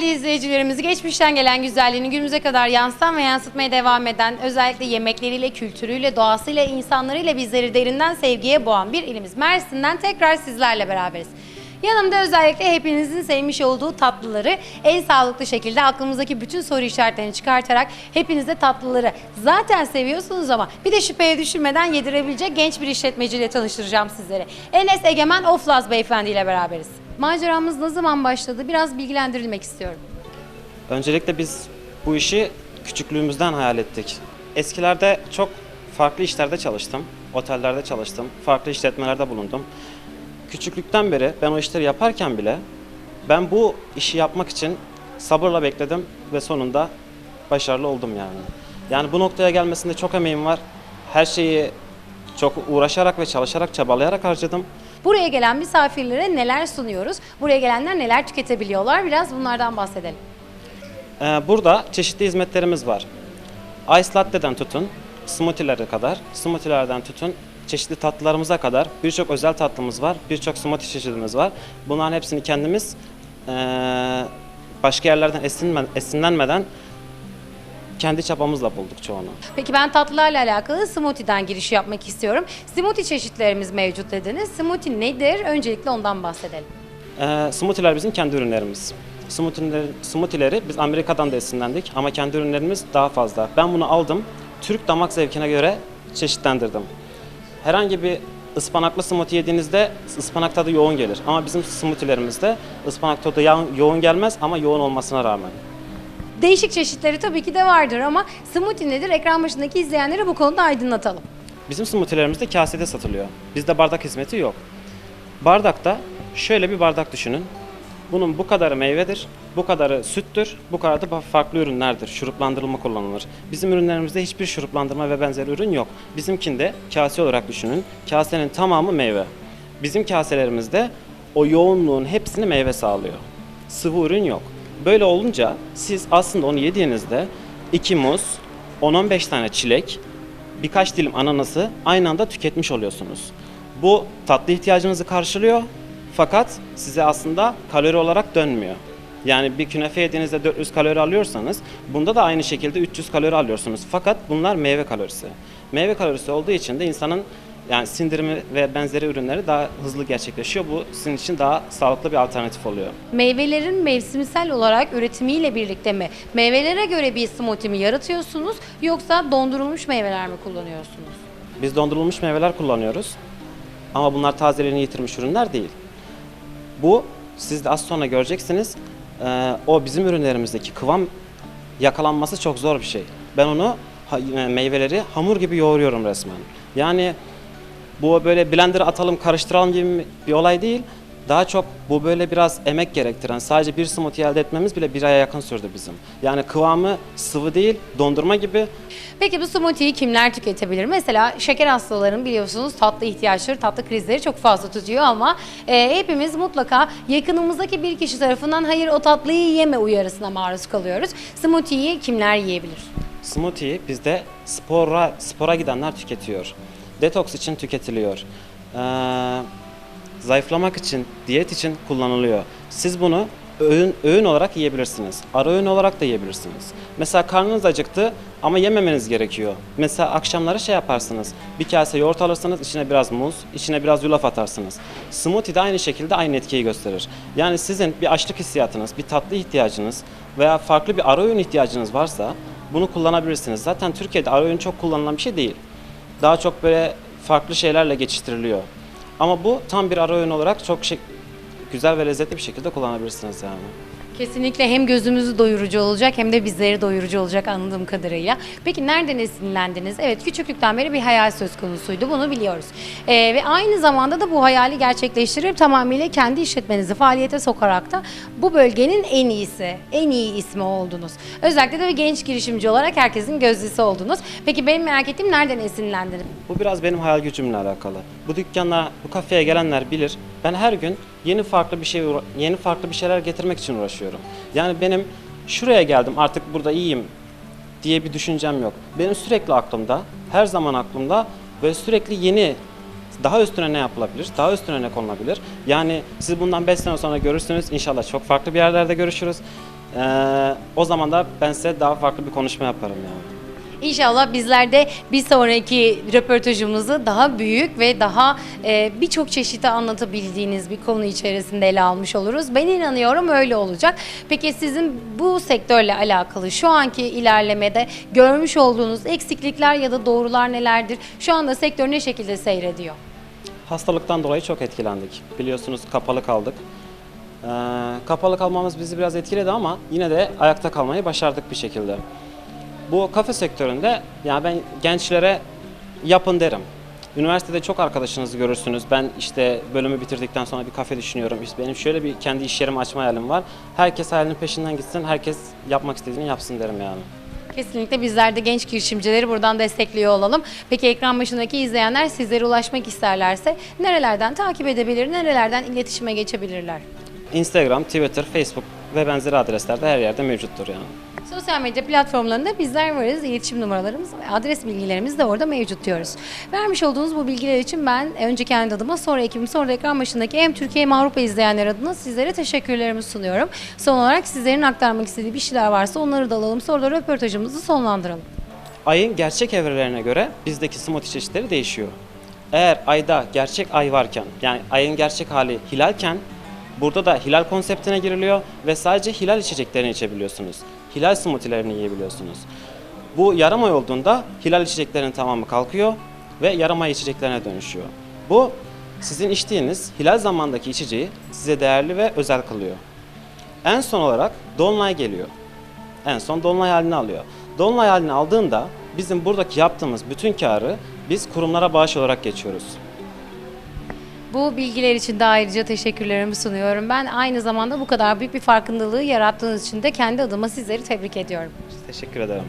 Değerli izleyicilerimiz, geçmişten gelen güzelliğini günümüze kadar yansıtan ve yansıtmaya devam eden, özellikle yemekleriyle, kültürüyle, doğasıyla, insanlarıyla bizleri derinden sevgiye boğan bir ilimiz Mersin'den tekrar sizlerle beraberiz. Yanımda özellikle hepinizin sevmiş olduğu tatlıları en sağlıklı şekilde aklımızdaki bütün soru işaretlerini çıkartarak hepinize tatlıları zaten seviyorsunuz ama bir de şüpheye düşürmeden yedirebilecek genç bir işletmeciyle tanıştıracağım sizleri. Enes Egemen Oflaz Beyefendi ile beraberiz. Maceramız ne zaman başladı? Biraz bilgilendirilmek istiyorum. Öncelikle biz bu işi küçüklüğümüzden hayal ettik. Eskilerde çok farklı işlerde çalıştım. Otellerde çalıştım. Farklı işletmelerde bulundum. Küçüklükten beri ben o işleri yaparken bile ben bu işi yapmak için sabırla bekledim ve sonunda başarılı oldum yani. Yani bu noktaya gelmesinde çok emeğim var. Her şeyi çok uğraşarak ve çalışarak, çabalayarak harcadım. Buraya gelen misafirlere neler sunuyoruz? Buraya gelenler neler tüketebiliyorlar? Biraz bunlardan bahsedelim. Ee, burada çeşitli hizmetlerimiz var. Ice latte'den tutun, smoothie'lere kadar, smoothie'lerden tutun, çeşitli tatlılarımıza kadar birçok özel tatlımız var, birçok smoothie çeşidimiz var. Bunların hepsini kendimiz ee, başka yerlerden esinlenmeden kendi çabamızla bulduk çoğunu. Peki ben tatlılarla alakalı smoothie'den giriş yapmak istiyorum. Smoothie çeşitlerimiz mevcut dediniz. Smoothie nedir? Öncelikle ondan bahsedelim. Ee, smoothie'ler bizim kendi ürünlerimiz. Smoothie'leri, smoothie'leri biz Amerika'dan da esinlendik ama kendi ürünlerimiz daha fazla. Ben bunu aldım, Türk damak zevkine göre çeşitlendirdim. Herhangi bir ıspanaklı smoothie yediğinizde ıspanak tadı yoğun gelir. Ama bizim smoothie'lerimizde ıspanak tadı yoğun gelmez ama yoğun olmasına rağmen. Değişik çeşitleri tabii ki de vardır ama smoothie nedir? Ekran başındaki izleyenlere bu konuda aydınlatalım. Bizim smoothie'lerimiz de kasede satılıyor. Bizde bardak hizmeti yok. Bardakta şöyle bir bardak düşünün. Bunun bu kadarı meyvedir, bu kadarı süttür, bu kadar da farklı ürünlerdir. Şuruplandırılma kullanılır. Bizim ürünlerimizde hiçbir şuruplandırma ve benzeri ürün yok. Bizimkinde kase olarak düşünün. Kasenin tamamı meyve. Bizim kaselerimizde o yoğunluğun hepsini meyve sağlıyor. Sıvı ürün yok. Böyle olunca siz aslında onu yediğinizde iki muz, 10-15 tane çilek, birkaç dilim ananası aynı anda tüketmiş oluyorsunuz. Bu tatlı ihtiyacınızı karşılıyor fakat size aslında kalori olarak dönmüyor. Yani bir künefe yediğinizde 400 kalori alıyorsanız bunda da aynı şekilde 300 kalori alıyorsunuz. Fakat bunlar meyve kalorisi. Meyve kalorisi olduğu için de insanın yani sindirimi ve benzeri ürünleri daha hızlı gerçekleşiyor. Bu sizin için daha sağlıklı bir alternatif oluyor. Meyvelerin mevsimsel olarak üretimiyle birlikte mi? Meyvelere göre bir smoothie mi yaratıyorsunuz yoksa dondurulmuş meyveler mi kullanıyorsunuz? Biz dondurulmuş meyveler kullanıyoruz. Ama bunlar tazeliğini yitirmiş ürünler değil. Bu siz de az sonra göreceksiniz. Ee, o bizim ürünlerimizdeki kıvam yakalanması çok zor bir şey. Ben onu e, meyveleri hamur gibi yoğuruyorum resmen. Yani bu böyle blender'a atalım karıştıralım gibi bir olay değil. Daha çok bu böyle biraz emek gerektiren, sadece bir smoothie elde etmemiz bile bir aya yakın sürdü bizim. Yani kıvamı sıvı değil, dondurma gibi Peki bu smoothie'yi kimler tüketebilir? Mesela şeker hastalarının biliyorsunuz tatlı ihtiyaçları, tatlı krizleri çok fazla tutuyor ama e, hepimiz mutlaka yakınımızdaki bir kişi tarafından hayır o tatlıyı yeme uyarısına maruz kalıyoruz. Smoothie'yi kimler yiyebilir? Smoothie bizde spora spora gidenler tüketiyor. Detoks için tüketiliyor. Ee, zayıflamak için, diyet için kullanılıyor. Siz bunu öğün, öğün olarak yiyebilirsiniz. Ara öğün olarak da yiyebilirsiniz. Mesela karnınız acıktı ama yememeniz gerekiyor. Mesela akşamları şey yaparsınız. Bir kase yoğurt alırsınız, içine biraz muz, içine biraz yulaf atarsınız. Smoothie de aynı şekilde aynı etkiyi gösterir. Yani sizin bir açlık hissiyatınız, bir tatlı ihtiyacınız veya farklı bir ara öğün ihtiyacınız varsa bunu kullanabilirsiniz. Zaten Türkiye'de ara öğün çok kullanılan bir şey değil. Daha çok böyle farklı şeylerle geçiştiriliyor. Ama bu tam bir ara öğün olarak çok şey, güzel ve lezzetli bir şekilde kullanabilirsiniz yani. Kesinlikle hem gözümüzü doyurucu olacak hem de bizleri doyurucu olacak anladığım kadarıyla. Peki nereden esinlendiniz? Evet küçüklükten beri bir hayal söz konusuydu bunu biliyoruz. Ee, ve aynı zamanda da bu hayali gerçekleştirip tamamıyla kendi işletmenizi faaliyete sokarak da bu bölgenin en iyisi, en iyi ismi oldunuz. Özellikle de bir genç girişimci olarak herkesin gözdesi oldunuz. Peki benim merak ettiğim nereden esinlendiniz? Bu biraz benim hayal gücümle alakalı. Bu dükkana, bu kafeye gelenler bilir. Ben her gün yeni farklı bir şey yeni farklı bir şeyler getirmek için uğraşıyorum. Yani benim şuraya geldim artık burada iyiyim diye bir düşüncem yok. Benim sürekli aklımda, her zaman aklımda böyle sürekli yeni Daha üstüne ne yapılabilir? Daha üstüne ne konulabilir? Yani siz bundan 5 sene sonra görürsünüz. İnşallah çok farklı bir yerlerde görüşürüz. Ee, o zaman da ben size daha farklı bir konuşma yaparım yani. İnşallah bizler de bir sonraki röportajımızı daha büyük ve daha e, birçok çeşidi anlatabildiğiniz bir konu içerisinde ele almış oluruz. Ben inanıyorum öyle olacak. Peki sizin bu sektörle alakalı şu anki ilerlemede görmüş olduğunuz eksiklikler ya da doğrular nelerdir? Şu anda sektör ne şekilde seyrediyor? Hastalıktan dolayı çok etkilendik. Biliyorsunuz kapalı kaldık. Ee, kapalı kalmamız bizi biraz etkiledi ama yine de ayakta kalmayı başardık bir şekilde. Bu kafe sektöründe yani ben gençlere yapın derim. Üniversitede çok arkadaşınızı görürsünüz. Ben işte bölümü bitirdikten sonra bir kafe düşünüyorum. İşte benim şöyle bir kendi iş yerimi açma hayalim var. Herkes hayalinin peşinden gitsin, herkes yapmak istediğini yapsın derim yani. Kesinlikle bizler de genç girişimcileri buradan destekliyor olalım. Peki ekran başındaki izleyenler sizlere ulaşmak isterlerse nerelerden takip edebilir, nerelerden iletişime geçebilirler? Instagram, Twitter, Facebook ve benzeri adreslerde her yerde mevcuttur yani. Sosyal medya platformlarında bizler varız. İletişim numaralarımız adres bilgilerimiz de orada mevcut diyoruz. Vermiş olduğunuz bu bilgiler için ben önce kendi adıma sonra ekibim sonra da ekran başındaki hem Türkiye hem Avrupa izleyenler adına sizlere teşekkürlerimi sunuyorum. Son olarak sizlerin aktarmak istediği bir şeyler varsa onları da alalım. Sonra da röportajımızı sonlandıralım. Ayın gerçek evrelerine göre bizdeki smoothie çeşitleri değişiyor. Eğer ayda gerçek ay varken yani ayın gerçek hali hilalken burada da hilal konseptine giriliyor ve sadece hilal içeceklerini içebiliyorsunuz. Hilal smoothie'lerini yiyebiliyorsunuz. Bu yarım ay olduğunda hilal içeceklerinin tamamı kalkıyor ve yarım ay içeceklerine dönüşüyor. Bu sizin içtiğiniz hilal zamandaki içeceği size değerli ve özel kılıyor. En son olarak dolunay geliyor. En son dolunay halini alıyor. Dolunay halini aldığında bizim buradaki yaptığımız bütün karı biz kurumlara bağış olarak geçiyoruz. Bu bilgiler için de ayrıca teşekkürlerimi sunuyorum. Ben aynı zamanda bu kadar büyük bir farkındalığı yarattığınız için de kendi adıma sizleri tebrik ediyorum. Teşekkür ederim.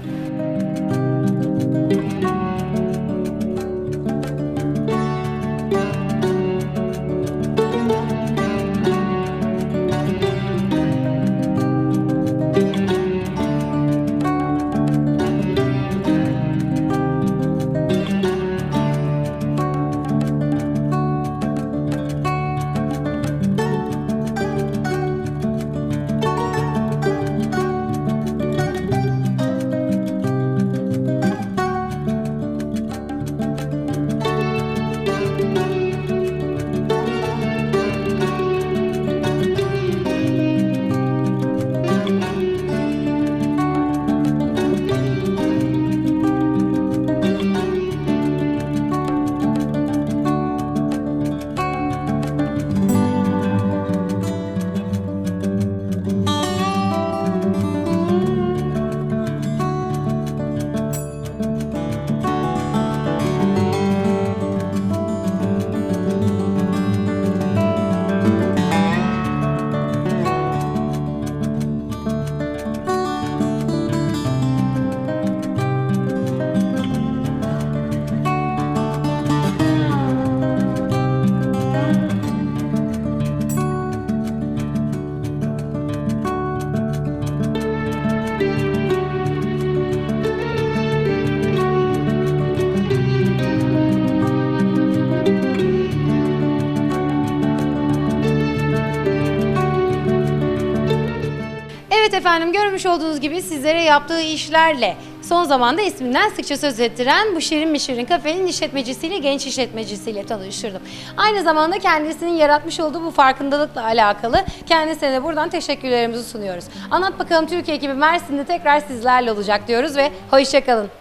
Efendim görmüş olduğunuz gibi sizlere yaptığı işlerle son zamanda isminden sıkça söz ettiren bu Şirin Mişirin kafenin işletmecisiyle genç işletmecisiyle tanıştırdım. Aynı zamanda kendisinin yaratmış olduğu bu farkındalıkla alakalı kendisine de buradan teşekkürlerimizi sunuyoruz. Anlat bakalım Türkiye ekibi Mersin'de tekrar sizlerle olacak diyoruz ve hoşçakalın.